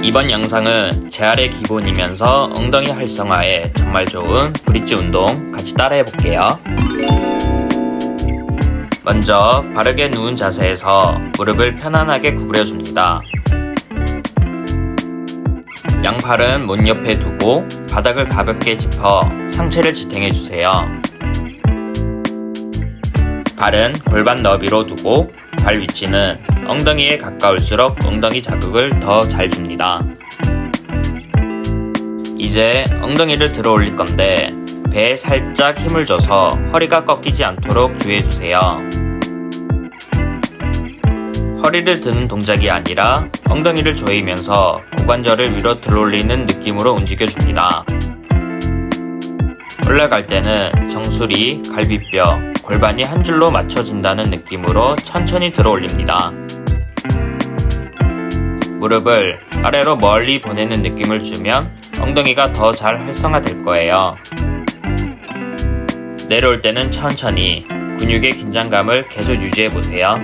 이번 영상은 재활의 기본이면서 엉덩이 활성화에 정말 좋은 브릿지 운동 같이 따라해 볼게요. 먼저 바르게 누운 자세에서 무릎을 편안하게 구부려 줍니다. 양팔은 문 옆에 두고 바닥을 가볍게 짚어 상체를 지탱해 주세요. 발은 골반 너비로 두고 발 위치는 엉덩이에 가까울수록 엉덩이 자극을 더 잘 줍니다. 이제 엉덩이를 들어 올릴 건데 배에 살짝 힘을 줘서 허리가 꺾이지 않도록 주의해 주세요. 허리를 드는 동작이 아니라 엉덩이를 조이면서 고관절을 위로 들어 올리는 느낌으로 움직여 줍니다. 올라갈 때는 정수리, 갈비뼈, 골반이 한 줄로 맞춰진다는 느낌으로 천천히 들어 올립니다. 무릎을 아래로 멀리 보내는 느낌을 주면 엉덩이가 더 잘 활성화될 거예요. 내려올 때는 천천히 근육의 긴장감을 계속 유지해 보세요.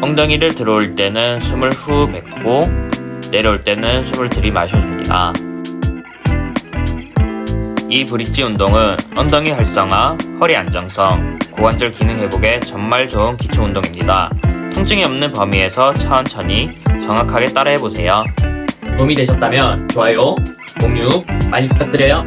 엉덩이를 들어올 때는 숨을 후 뱉고 내려올 때는 숨을 들이마셔줍니다. 이 브릿지 운동은 엉덩이 활성화, 허리 안정성, 고관절 기능 회복에 정말 좋은 기초 운동입니다. 통증이 없는 범위에서 천천히 정확하게 따라해 보세요. 도움이 되셨다면 좋아요, 공유 많이 부탁드려요.